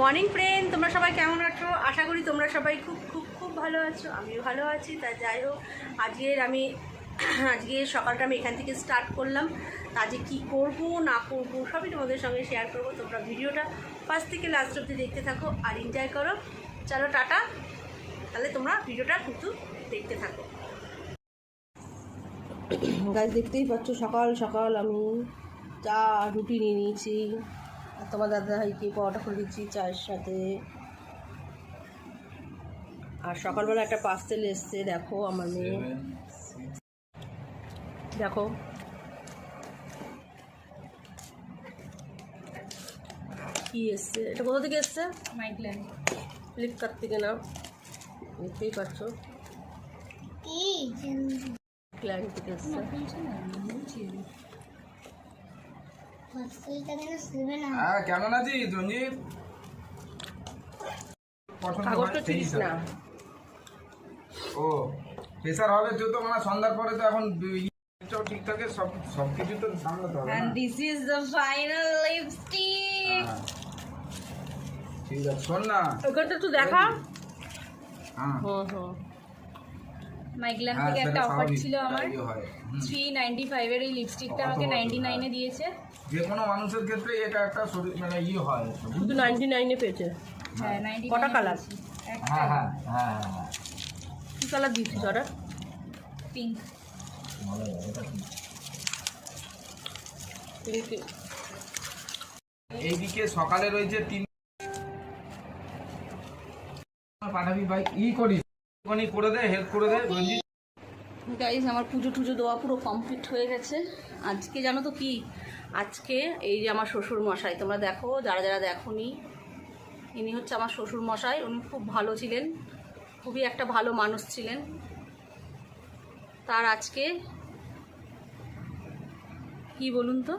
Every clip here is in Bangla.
মর্নিং ফ্রেন্ড তোমরা সবাই কেমন আছো? আশা করি তোমরা সবাই খুব খুব খুব ভালো আছো। আমিও ভালো আছি। তা যাই হোক, আজকের আমি আজকে সকালটা আমি এখান থেকে স্টার্ট করলাম। তা আজকে কী করব, না করব, সবই তোমাদের সঙ্গে শেয়ার করব। তোমরা ভিডিওটা ফার্স্ট থেকে লাস্ট অব্দি দেখতে থাকো আর এনজয় করো। চলো, টাটা। তাহলে তোমরা ভিডিওটা কিন্তু দেখতে থাকো। গাছ দেখতেই পাচ্ছ সকাল সকাল আমি চা, রুটি নিয়ে নিয়েছি। তোমার দাদা ভাইকে পরোটা করে দিচ্ছি চায়ের সাথে। আর সকালবেলা একটা পার্সেল এসছে দেখো আমার মেয়ে। দেখো। কি এসছে? এটা কোথা থেকে এসছে? ফ্লিপকার্ট থেকে না দেখতেই পাচ্ছ। ক্লায়েন্ট থেকে এসছে। হ্যাঁ কেমন আছিস রঞ্জিত ও প্রেশার হবে তুই তো মানে সন্ধ্যার পরে তো এখন ঠিক থাকে সব সব কিছু তো সামলাতে হবে final হ্যাঁ। ঠিক আছে শোন না। ওখানটা একটু দেখা। হ্যাঁ। হুম হুম। মাইগ্ল্যাম হ্যাঁ, থেকে একটা অফার ছিল আমার। হয়। থ্রি নাইনটি ফাইভের এই লিপস্টিকটা আমাকে নাইনটি নাইনে হ্যাঁ। দিয়েছে। যে কোনো মানুষের ক্ষেত্রে এটা একটা শরীর মানে ইয়ে হয়। শুধু নাইনটি নাইনে পেয়েছে। হ্যাঁ নাইনটি কটা colour? হ্যাঁ হ্যাঁ হ্যাঁ হ্যাঁ হ্যাঁ। কী কালার দিচ্ছিস অর্ডার পিঙ্ক। এইদিকে সকালে রয়েছে তিন পাঠাবি ভাই ই করিস। আমার পুজো টুজো দেওয়া পুরো কমপ্লিট হয়ে গেছে। আজকে জানো তো কি? আজকে এই যে আমার শ্বশুর মশাই তোমরা দেখো, যারা যারা দেখোনি, ইনি হচ্ছে আমার শ্বশুর মশাই উনি খুব ভালো ছিলেন, খুবই একটা ভালো মানুষ ছিলেন। তার আজকে কি বলুন তো?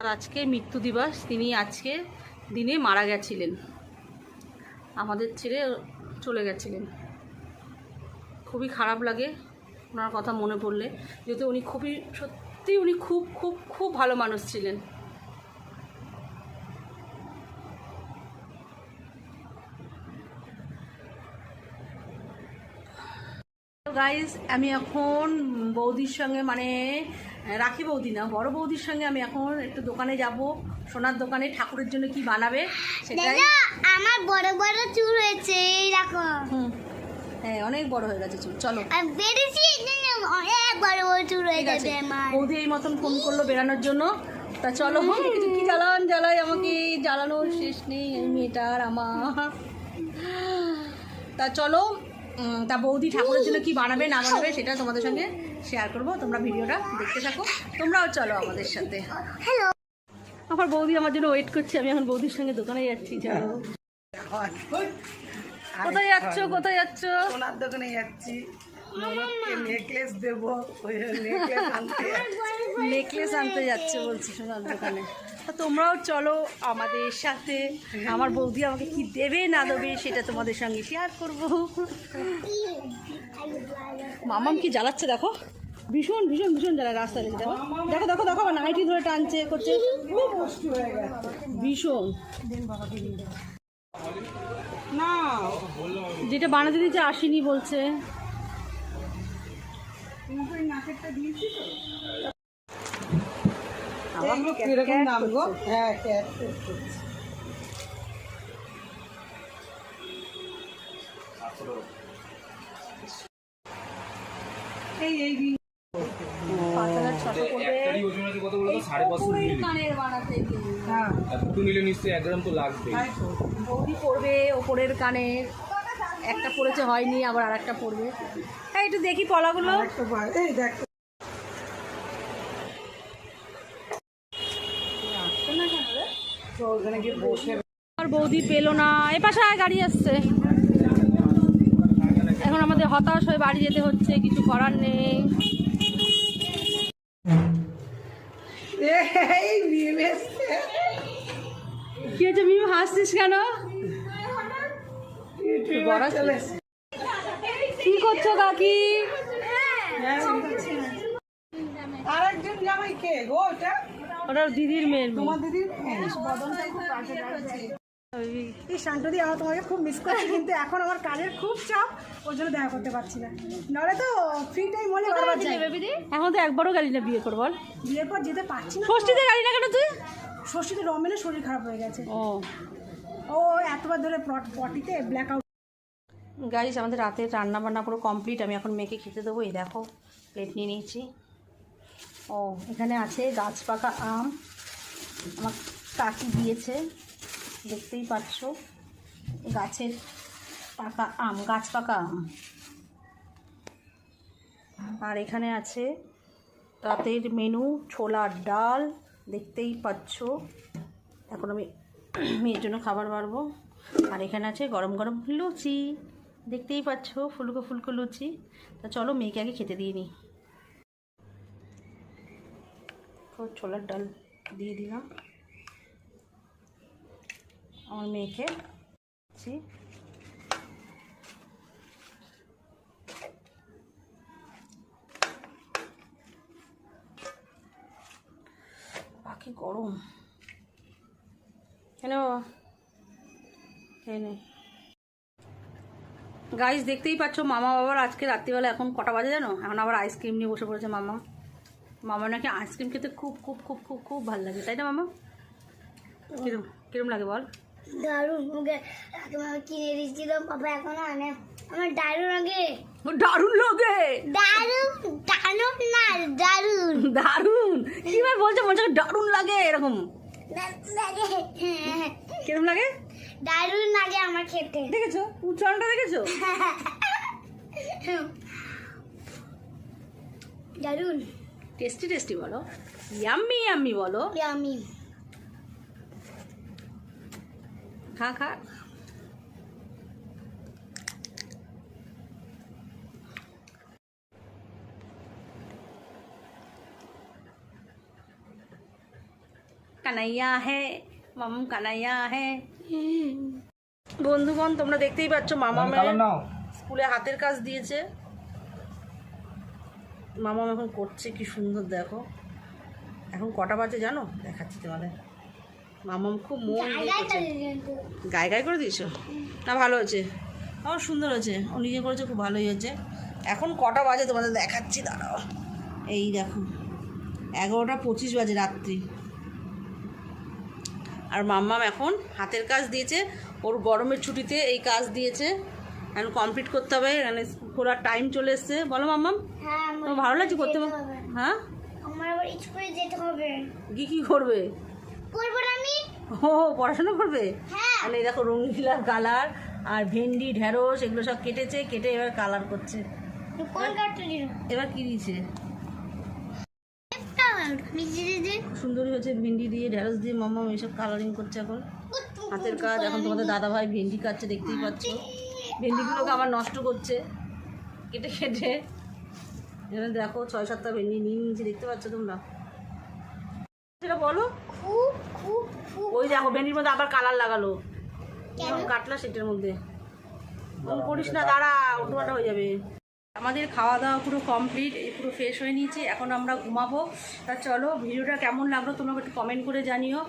তার আজকে মৃত্যু দিবস, তিনি আজকে দিনে মারা গেছিলেন। আমাদের ছেড়ে চলে গেছিলেন। খুবই খারাপ লাগে ওনার কথা মনে পড়লে। যেহেতু উনি খুবই সত্যি উনি খুব খুব খুব ভালো মানুষ ছিলেন। গাইজ আমি এখন বৌদির সঙ্গে মানে রাখি বৌদি না বড় বৌদির সঙ্গে আমি এখন একটু দোকানে যাব। সোনার দোকানে ঠাকুরের জন্য কি বানাবে সেটাই। আমার বড় বড় চুল হয়েছে এই দেখো। হ্যাঁ অনেক বড় হয়ে গেছে চুল চলো। অনেক বড় বড় চুল হয়ে আছে। বৌদি এই মতন ফোন করল বেরানোর জন্য। তা চলো কিছু কি জ্বালান জ্বালাই আমাকে জ্বালানোর শেষ নেই মেয়েটার আমার। তা চলো তা বৌদি ঠাকুরের জন্য কি বানাবে না বানাবে সেটা তোমাদের সঙ্গে শেয়ার করব। তোমরা ভিডিওটা দেখতে থাকো। তোমরাও চলো আমাদের সাথে। হ্যালো আমার বৌদি আমার জন্য ওয়েট করছে আমি এখন বৌদির সঙ্গে দোকানে যাচ্ছি চলো। কোথায় যাচ্ছ কোথায় যাচ্ছ? সোনার দোকানে যাচ্ছি। ননদকে নেকলেস দেবো ওই নেকলেস আনতে নেকলেস আনতে যাচ্ছে বলছি সোনার দোকানে তোমরাও চলো আমাদের সাথে। আমার বৌদি আমাকে কি দেবে না দেবে সেটা তোমাদের সঙ্গে শেয়ার করব। মামাম কি জ্বালাচ্ছে দেখো? ভীষণ ভীষণ ভীষণ জ্বালা রাস্তা দেখে দেখো দেখো দেখো দেখো নাইটি ধরে টানছে করছে। ভীষণ। না যেটা বানাতে দিয়েছে আসেনি বলছে। এগুলো কীরকম দাম গো? হ্যাঁ ক্যাট এই এই হ্যাঁ নিশ্চয়ই এক গ্রাম তো লাগবে তো। বৌদি পরবে ওপরের কানের। একটা পড়েছে হয়নি আবার আর একটা পরবে হ্যাঁ একটু দেখি পলাগুলো। আর বৌদি পেল না। এ পাশে আয়, গাড়ি আসছে। এখন আমাদের হতাশ হয়ে বাড়ি যেতে হচ্ছে কিছু করার নেই। কি হয়েছে মিম হাসছিস কেন। কি করছ কাকি? আর একজন জামাই কে গো ওটা? ওটা দিদির মেয়ের মেয়ে। তোমার দিদির বদনটা খুব বাজে লাগছে এই শান্তদি আমার তোমাকে খুব মিস করছি কিন্তু এখন আমার কাজের খুব চাপ ওর জন্য দেখা করতে পারছি না। নাহলে তো ফ্রি টাইম হলে বারবার যাই। এখন তো একবারও গাড়ি না বিয়ে করব বল বিয়ের পর যেতে পারছি না ষষ্ঠীতে গাড়ি না কেন তুই? ষষ্ঠীতে রমেনের শরীর খারাপ হয়ে গেছে। ও। ও এতবার ধরে পট- পটিতে ব্ল্যাক আউট গাইস আমাদের রাতের রান্না বান্না পুরো কমপ্লিট আমি এখন মেয়েকে খেতে দেবো। এই দেখো প্লেট নিয়ে নিয়েছি। ও, এখানে আছে গাছ পাকা আম। আমার কাকি দিয়েছে, দেখতেই পাচ্ছ। গাছের পাকা আম গাছ পাকা আম। আর এখানে আছে রাতের মেনু ছোলার ডাল, দেখতেই পাচ্ছ। এখন আমি মেয়ের জন্য খাবার বাড়বো। আর এখানে আছে গরম গরম লুচি। দেখতেই পাচ্ছ ফুলকো ফুলকো লুচি। তা চলো মেয়েকে আগে খেতে দিয়ে নিই ছোলার ডাল দিয়ে দিলাম। আমার মেয়েকে। বাকি গরম। বাবা খেয়ে নে। গাইস দেখতেই পাচ্ছ মামা বাবার আজকে রাত্রিবেলা এখন কটা বাজে জানো? এখন আবার আইসক্রিম নিয়ে বসে পড়েছে মামা। মামা নাকি আইসক্রিম খেতে খুব খুব খুব খুব খুব ভালো লাগে তাই না মামা? কিরম কিরম লাগে বল? দারুণ মুখে তোমার কিনে দিয়েছিল বাবা এখন আমার দারুণ আগে দারুণ লাগে! দারুণ দারুণ না দারুণ। বলছে মনে দারুণ লাগে এরকম। কিরম লাগে? দারুণ লাগে আমার খেতে। দেখেছ? উচ্চারণটা দেখেছ? দারুণ। টেস্টি টেস্টি বলো। ইয়াম্মি ইয়াম্মি বলো। ইয়াম্মি খা খা। কানাইয়া হে মাম কানাইয়া হে বন্ধুগণ তোমরা দেখতেই পাচ্ছ মামা স্কুলে হাতের কাজ দিয়েছে মামা এখন করছে কি সুন্দর দেখো এখন কটা বাজে জানো? দেখাচ্ছি তোমাদের। মামাম খুব মন গায়ে গায়ে করে দিয়েছ? না ভালো হয়েছে। আমার সুন্দর হয়েছে। ও নিজে করেছে খুব ভালোই হয়েছে। এখন কটা বাজে তোমাদের দেখাচ্ছি দাঁড়াও। এই দেখো এগারোটা পঁচিশ বাজে রাত্রি। আর মাম্মাম এখন হাতের কাজ দিয়েছে ওর গরমের ছুটিতে এই কাজ দিয়েছে। এখন কমপ্লিট করতে হবে এখানে খোলার টাইম চলে এসছে। বলো মাম্মাম হ্যাঁ তোমার ভালো লাগছে করতে। হ্যাঁ? আমার আবার স্কুলে যেতে হবে। কি কি করবে? করব না আমি। ও পড়াশোনা করবে? মানে এই দেখো রঙিলা কালার আর ভেন্ডি ঢেঁড়স এগুলো সব কেটেছে কেটে এবার কালার করছে। এবার কি দিয়েছে? সুন্দরী হচ্ছে ভেন্ডি দিয়ে ঢেঁড়স দিয়ে মামা এইসব কালারিং করছে এখন। হাতের কাজ এখন তোমাদের দাদা ভাই ভেন্ডি কাটছে দেখতেই পাচ্ছ। ভেন্ডিগুলোকে আবার নষ্ট করছে। কেটে কেটে। এখানে দেখো ছয় সাতটা ভেন্ডি নিয়ে নিয়েছি দেখতে পাচ্ছ তোমরা? সেটা বলো। খুব খুব খুব ওই দেখো ভেন্ডির মধ্যে আবার কালার লাগালো। কেমন কাটলা সেটার মধ্যে। করিস না দাঁড়া উঠোটা হয়ে যাবে। আমাদের খাওয়া দাওয়া পুরো কমপ্লিট পুরো ফ্রেশ হয়ে নিয়েছি। এখন আমরা ঘুমাবো। তা চলো, ভিডিওটা কেমন লাগল তোমরা একটু কমেন্ট করে জানিও।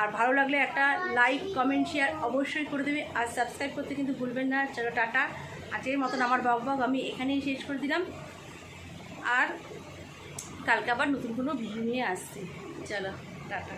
আর ভালো লাগলে একটা লাইক কমেন্ট শেয়ার অবশ্যই করে দেবে। আর সাবস্ক্রাইব করতে কিন্তু ভুলবেন না। চলো, টাটা। আজকের মতন আমার বক বক আমি এখানেই শেষ করে দিলাম। আর কালকে আবার নতুন কোনো ভিডিও নিয়ে আসছি। চলো, টাটা।